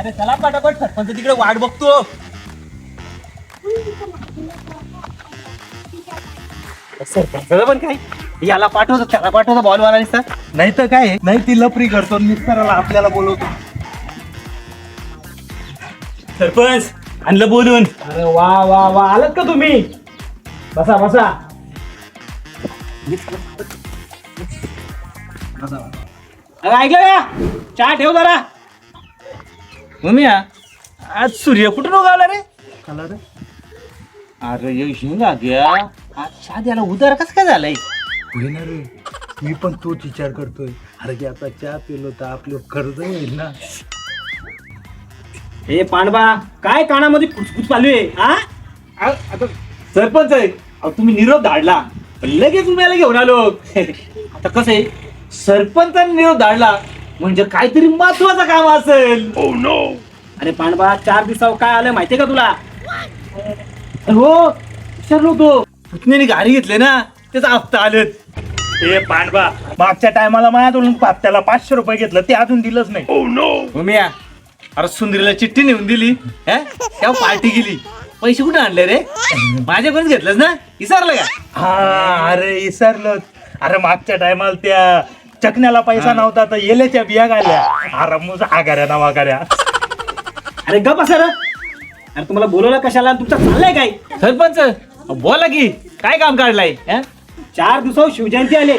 अरे चला पटापट सरपंच तिकडे वाट बघतो. सरपंच पण काय? याला पाठवतो त्याला पाठवतो बॉल मारायला नाही तर काय? नाही ती लपरी करतो मिस्टराला आपल्याला बोलवतो. सरपंच आणलं बोलून. अरे वा वा वा. आलात का तुम्ही? बसा बसा. अरे ऐकलं का? चहा ठेव जरा. मम्मी आज सूर्य कुठून उगावला रे? रे. अरे ये शिंगा गया आज शाद्याला उदार कस काय झालंय? ना रे. मी पण तोच विचार करतोय. अरे की आता चहा पिलो तर आपलं कर्ज होईल ना. हे पांडवा काय कानामध्ये कुचकुच चालू आहे हा आ- आता सरपंच आहे. अहो, तुम्ही निरोप धाडला. लगेच तुम्हाला घेऊन आलो. आता कसं आहे? सरपंचाने निरोप धाडला. म्हणजे काहीतरी महत्वाचं काम असेल. अरे पांडवा चार दिवसावर काय आलं माहितीये का तुला? हो विचारलो तो पुतण्याने गाडी घेतले ना त्याचा हप्ता आलेत. ए पांडवा. मागच्या टायमाला माझ्याकडून त्याला पाचशे रुपये घेतलं ते अजून दिलंच नाही. मम्या अरे सुंदरीला चिठ्ठी नेऊन दिली हा? तेव्हा पार्टी गेली पैसे कुठे आणले रे? माझ्याकडून घेतलंस ना? विसरलं का? हा. अरे विसरलं अरे मागच्या टायमाला त्या चकण्याला पैसा नव्हता तर येल्याच्या बिया गाल्या. अरे मुझा आगाऱ्या ना वागाऱ्या अरे गप सर अरे तुम्हाला बोलवलं कशाला? तुमचं चाललंय काय? सरपंच बोला की काय काम काढलंय? हा? चार दिवसावर शिवजयंती आले.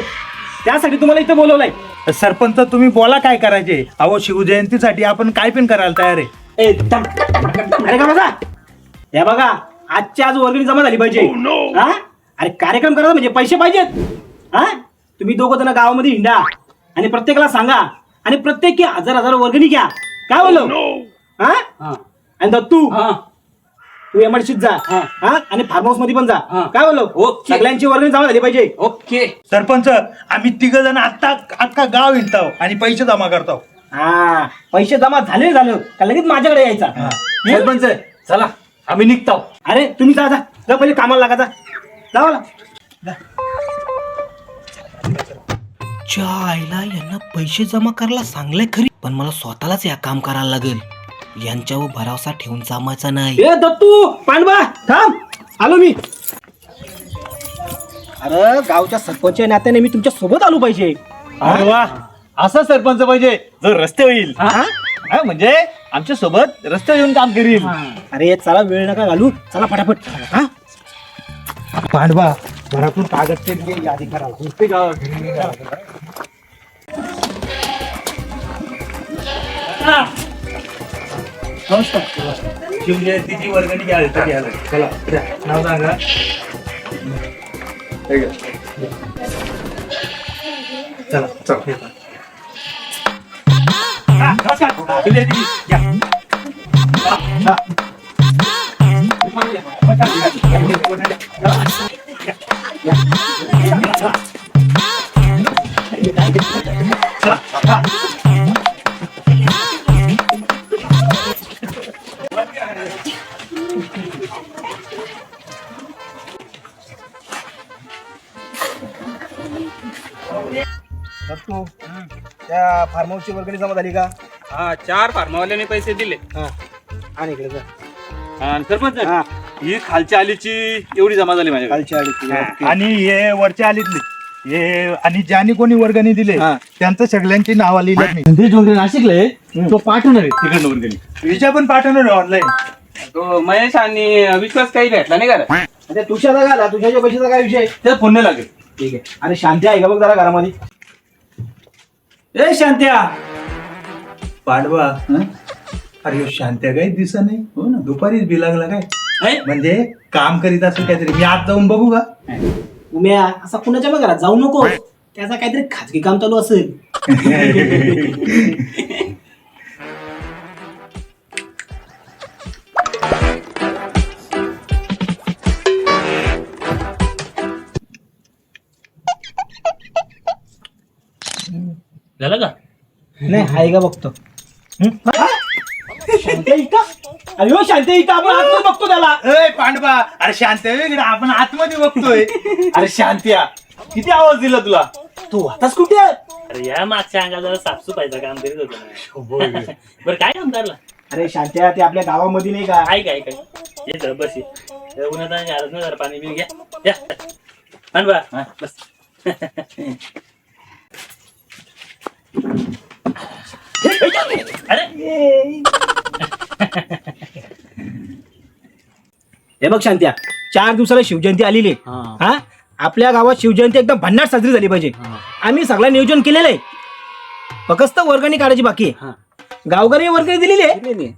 त्यासाठी तुम्हाला इथं बोलवलंय. सरपंच तुम्ही बोला काय करायचे? अहो शिवजयंतीसाठी आपण काय पण करायला तयार आहे. ए, थांब. अरे का बघा या बघा आजच्या आज वर्गणी जमा झाली पाहिजे. हा? अरे कार्यक्रम करायचा म्हणजे पैसे पाहिजेत. हा? तुम्ही दोघं जण गावामध्ये हिंडा आणि प्रत्येकाला सांगा आणि प्रत्येकी हजार हजार वर्गणी घ्या. काय बोललो? हा? आणि दत्तू तू एमआयडीसीत जा. हा. आणि फार्म हाऊसमध्ये पण जा. काय बोललो? सगळ्यांची वर्गणी जमा झाली पाहिजे. ओके सरपंच आम्ही तिघ जण आता अख्खा गाव हिंडतो आणि पैसे जमा करतो हा. पैसे जमा झाले झालं. का लगेच माझ्याकडे यायचा? सरपंच चला आम्ही निघतो अरे तुम्ही जा जा. जा पहिले कामाला लागा जा. जावा. च्या आईला यांना पैसे जमा करायला सांगले खरी पण मला स्वतःलाच या काम करायला लागेल. यांच्यावर भरोसा ठेवून जमायचा नाही. ए दत्तू पांडवा थांब. आलो मी. अरे गावच्या सरपंच या नात्याने मी तुमच्यासोबत आलो पाहिजे. अरे वा असा सरपंच पाहिजे जो रस्ते होईल. म्हणजे आमच्यासोबत रस्ते येऊन काम करील. अरे चला वेळ नका घालू. चला फटाफट हा? पांडवा घरातून कागद ते यादी करायला शिवजयंतीची वर्गणी घ्यायला घ्यायला चला द्या. नाव सांगा हे. चला चल नमस्कार. शिवजयंती घ्या. दत्तू त्या फार्म हाऊसची वर्गणी जमा झाली का? हा चार फार्मावाल्याने पैसे दिले. आणि इकडे जा. आणि सरपंच हा. ही खालच्या आलीची एवढी जमा झाली माझ्या कालची अडीच आणि हे वरच्या आलीतले. हे आणि ज्याने कोणी वर्गणी दिले हा. त्यांचं सगळ्यांची नावं लिहिलं मी संदेश डोंगरे नाशिकले तो पाठवणार आहे. तिकडनं वर्गणी विजा पण पाठवणार ऑनलाईन तो महेश आणि विश्वास काही भेटला नाही का तुझ्याचा घाला तुझ्याच्या पैशाचा काय विषय? त्याला फोन नाही लागेल. ठीक आहे. आणि शांती आहे का बघ जरा घरामध्ये? ए शांत्या! पाडवा अरे ह्यो शांत्या काही दिसा नाही. हो ना दुपारीच बी लागला काय? म्हणजे काम करीत असेल काहीतरी. मी आज जाऊन बघू का? उम्या असा कुणाच्या मग घरात जाऊ नको. त्याचा काहीतरी खाजगी काम चालू असेल. झालं का? नाही आहे का बघतो. अरे हो शांत्या इका आपण आतमध्ये बघतो त्याला. ए पांडवा. अरे शांत्या वेगळं आपण आतमध्ये बघतोय. अरे शांत्या किती आवाज दिला तुला? तू आताच कुठे आहे? अरे या मागच्या अंगात जरा साफसफाईचं काम करीत होतो. बरं काय काम करला अरे शांत्या ते आपल्या गावामध्ये नाही का? ऐक ऐक ऐक ये तर बस ये. उन्हात आणि ना जरा पाणी बिन घ्या. या. आण बा हा, बस. हे बघ शांत्या चार दिवसाला शिवजयंती आलेली आहे. हा. आपल्या गावात शिवजयंती एकदम भन्नाट साजरी झाली पाहिजे. आम्ही सगळं नियोजन केलेलं आहे. फक्त वर्गणी काढायची बाकी आहे. गावकरी वर्गणी दिलेली आहे.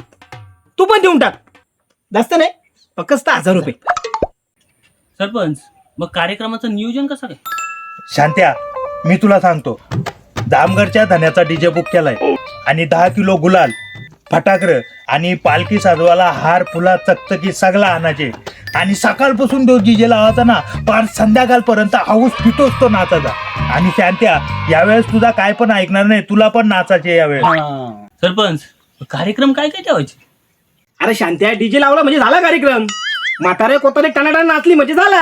तू पण देऊन टाक. जास्त नाही फक्त हजार रुपये. सरपंच मग कार्यक्रमाचं नियोजन कसं काय? शांत्या मी तुला सांगतो. जामगडच्या धन्याचा डीजे बुक केलाय. आणि दहा किलो गुलाल फटाकर आणि पालखी साजवाला हार फुला चकचकी सगळा आणायचे. आणि सकाळपासून तो डीजे लावायचा ना पार संध्याकाळपर्यंत हाऊस पितोच तो नाचाचा आणि शांत्या यावेळेस तुझा काय पण ऐकणार नाही तुला पण नाचायचे यावेळेस. सरपंच कार्यक्रम काय काय ठेवायचे? अरे शांत्या डीजे लावला म्हणजे झाला कार्यक्रम. म्हातारे कोतारे टनाटन नाचली म्हणजे झाला.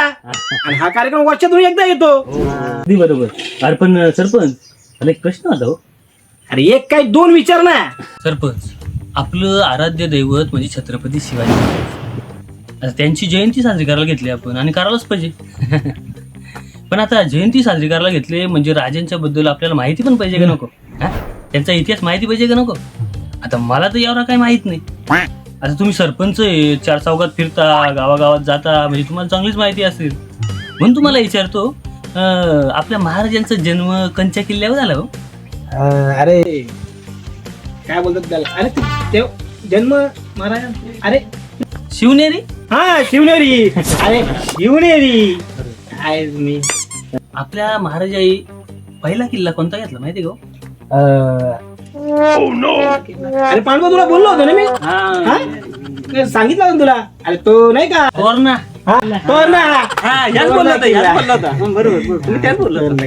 आणि हा कार्यक्रम वर्षातून एकदा येतो. अगदी बरोबर. अरे पण सरपंच मला एक प्रश्न होता हो अरे एक काय दोन विचार ना. सरपंच आपलं आराध्य दैवत म्हणजे छत्रपती शिवाजी महाराज. आता त्यांची जयंती साजरी करायला घेतली आपण आणि करायलाच पाहिजे. पण आता जयंती साजरी करायला घेतली म्हणजे राजांच्या बद्दल आपल्याला माहिती पण पाहिजे का नको? हा? त्यांचा इतिहास माहिती पाहिजे का नको? आता मला तर यावर काही माहीत नाही. आता तुम्ही सरपंच आहे चार चौकात फिरता गावागावात जाता म्हणजे तुम्हाला चांगलीच माहिती असेल. म्हणून तुम्हाला विचारतो अं, आपल्या महाराजांचा जन्म कंच्या किल्ल्यावर झाला हो. अं, अरे. काय बोलतात त्याला? अरे ते- ते जन्म महाराज अरे. शिवनेरी? हा शिवनेरी. अरे शिवनेरी. काय मी? आपल्या महाराजाई पहिला किल्ला कोणता घेतला माहिती का हो? अरे पांडव तुला बोललो होतो ना मी? हा? सांगितलं होतं तुला? अरे तो नाही का? तोरणा हा, तो ना. याच बोलला होता याच बोलला होता. हं, बरोबर बरोबर. तुम्ही त्याच बोलला होता.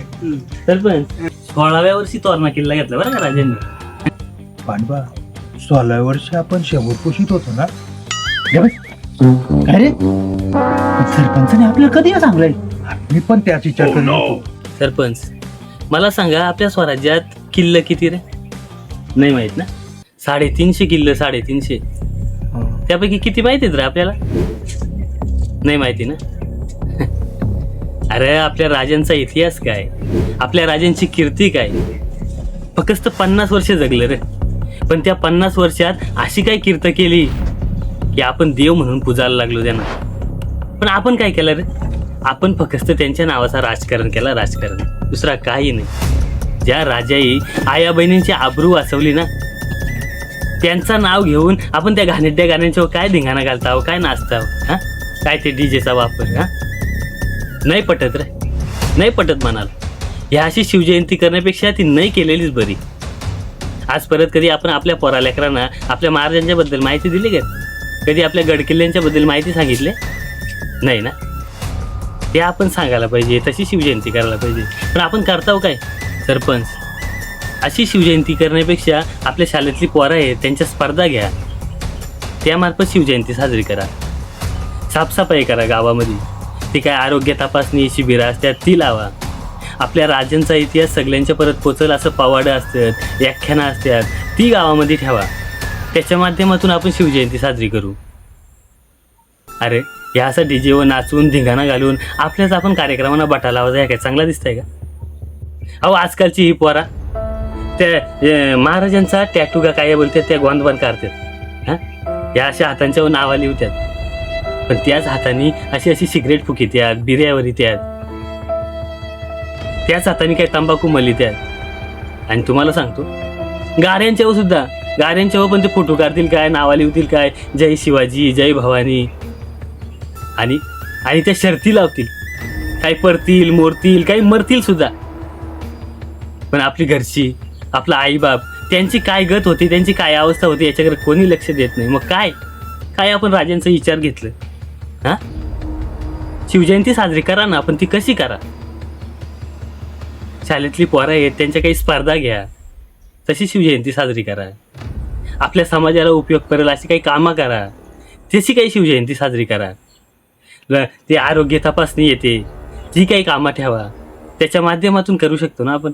सरपंच. सोळाव्या वर्षी तोरणा किल्ला घेतला बरं का राजांनी? पांडवा सोळा वर्षी आपण शेवट पोषित होतो ना? अरे सरपंचाने आपल्याला कधी सांगलंय? मी पण त्याच विचार करत होतो. सरपंच मला सांगा आपल्या स्वराज्यात किल्ल किती रे? नाही माहीत ना? साडेतीनशे किल्ल साडेतीनशे. त्यापैकी किती माहितीत रे आपल्याला? नाही माहिती ना? अरे आपल्या राजांचा इतिहास काय? आपल्या राजांची कीर्ती काय? फक्त पन्नास वर्ष जगलं रे. पण त्या पन्नास वर्षात अशी काय कीर्त केली की आपण देव म्हणून पुजायला लागलो त्यांना. पण आपण काय केलं रे? आपण फक्त त्यांच्या नावाचा राजकारण केला राजकारण. दुसरा काही नाही. ज्या राजाई आया बहिणींची आबरू वाचवली ना त्यांचं नाव घेऊन आपण त्या घाणेट्या गाण्यांच्यावर काय धिंगाणा घालताव काय नाचताव हा? काय ते डीजेचा वापर हा? नाही पटत रे. नाही पटत म्हणाल. ह्या अशी शिवजयंती करण्यापेक्षा ती नाही केलेलीच बरी. आज परत कधी आपण आपल्या पोरा लेकरांना आपल्या महाराजांच्याबद्दल माहिती दिली का? कधी आपल्या गडकिल्ल्यांच्याबद्दल माहिती सांगितली? नाही ना? ते आपण सांगायला पाहिजे तशी शिवजयंती करायला पाहिजे. पण आपण करताव काय? सरपंच. अशी शिवजयंती करण्यापेक्षा आपल्या शाळेतली पोरं आहेत त्यांच्या स्पर्धा घ्या. त्यामार्फत शिवजयंती साजरी करा. साफसफाई करा गावामध्ये. ती काय आरोग्य तपासणी शिबिरं असतात ती लावा. आपल्या राजांचा इतिहास सगळ्यांच्या परत पोचल असं पवाडं असतात व्याख्यानं असतात ती गावामध्ये ठेवा. त्याच्या माध्यमातून आपण शिवजयंती साजरी करू. अरे या जेव नाचून धिंगाणा घालून आपल्याच आपण कार्यक्रमांना बटा लावायचा ह्या काय चांगला दिसतंय का? अहो आजकालची ही पोरा त्या महाराजांचा टॅटू का काय बोलतात त्या गोंदबंद काढतात. हां? या अशा हातांच्यावर नावा लिवतात पण त्याच हाताने अशी अशी सिगरेट फुकित्यात बिर्यावर त्यात. त्याच हाताने काय तंबाखू मलित्यात आणि तुम्हाला सांगतो गाड्यांच्यावर सुद्धा गाड्यांच्यावर पण ते फोटो काढतील काय नावा लिहतील काय जय शिवाजी जय भवानी. आणि आणि त्या शर्ती लावतील. काही परतील मोरतील काही मरतील सुद्धा. पण आपली घरची आपला आईबाप त्यांची काय गत होती त्यांची काय अवस्था होती याच्याकडे कोणी लक्ष देत नाही. मग काय? काय आपण राजांचा विचार घेतलं? हा? शिवजयंती साजरी करा ना पण ती कशी करा? शाळेतली पोरं आहेत त्यांच्या काही स्पर्धा घ्या. तशी शिवजयंती साजरी करा. आपल्या समाजाला उपयोग करेल अशी काही कामं करा. तशी काही शिवजयंती साजरी करा. ल- ते आरोग्य तपासणी येते. जी काही कामं ठेवा. त्याच्या माध्यमातून करू शकतो ना आपण.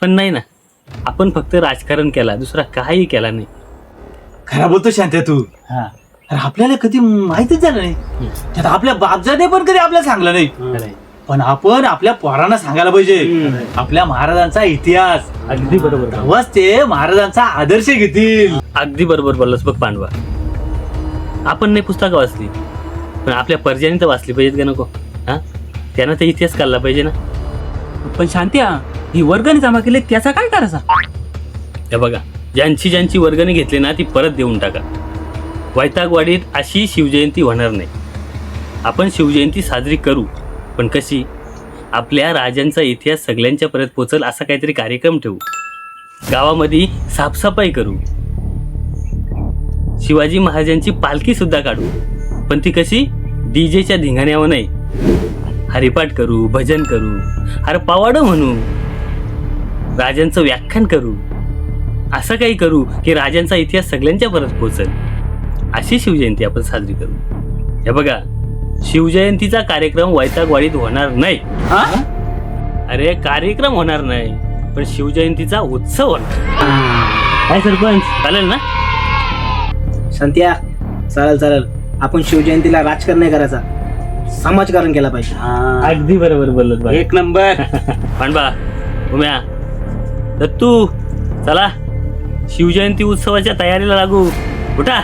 पण नाही ना. आपण फक्त राजकारण केला दुसरा काही केला नाही. खरा बोलतो शांत्या तू. अरे आपल्याला कधी माहितीच झालं नाही. त्यात आपल्या बापजाने पण कधी आपल्याला सांगलं नाही. पण आपण आपल्या पोरांना सांगायला पाहिजे. आपल्या महाराजांचा इतिहास. अगदी बरोबर. तेव्हाच ते महाराजांचा आदर्श घेतील. अगदी बरोबर बोललास बघ पांडवा. आपण नाही पुस्तकं वाचली पण आपल्या पर्जानी तर वाचली पाहिजेत का नको? हा? त्यानं तर इतिहास काढला पाहिजे ना. पण शांत्या ही वर्गणी जमा केली त्याचा काय करायचा? हे बघा ज्यांची ज्यांची वर्गणी घेतली ना ती परत देऊन टाका. वैतागवाडीत अशी शिवजयंती होणार नाही. आपण शिवजयंती साजरी करू पण कशी? आपल्या राजांचा इतिहास सगळ्यांच्या परत पोचल असा काहीतरी कार्यक्रम ठेवू. गावामध्ये साफसफाई करू. शिवाजी महाराजांची पालखी सुद्धा काढू. पण ती कशी? डीजेच्या धिंगाण्यावर नाही. हरिपाठ करू भजन करू. अरे पावाडं म्हणू. राजांचं व्याख्यान करू. असं काही करू की राजांचा इतिहास सगळ्यांच्या परत पोचल. अशी शिवजयंती आपण साजरी करू. हे बघा शिवजयंतीचा कार्यक्रम वैतागवाडीत होणार नाही. अरे कार्यक्रम होणार नाही पण शिवजयंतीचा उत्सव होणार. काय सरपंच? चालेल ना? शांत्या चालेल चालेल. आपण शिवजयंतीला राजकारण नाही करायचा. समाजकारण केला पाहिजे. अगदी बरोबर बोलत एक नंबर. पांडवा उम्या दत्तू चला. शिवजयंती उत्सवाच्या तयारीला लागू. उठा.